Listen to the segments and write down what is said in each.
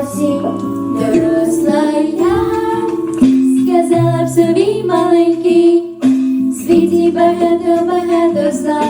осінь, доросла я, сказала б собі маленький, світі багато, багато зла.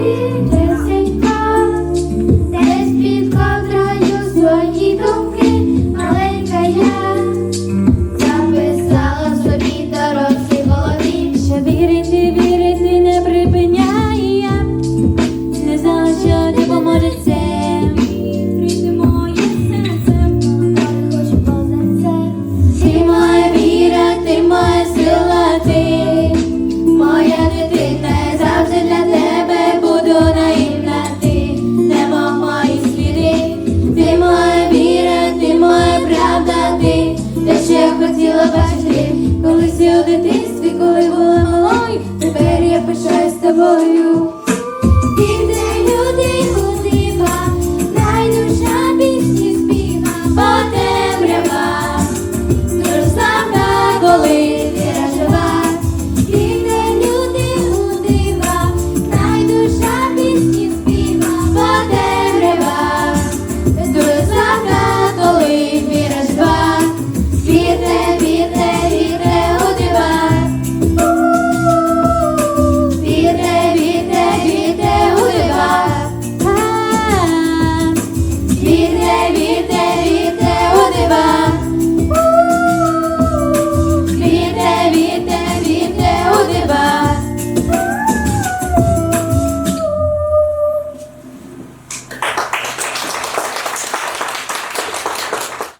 you. For you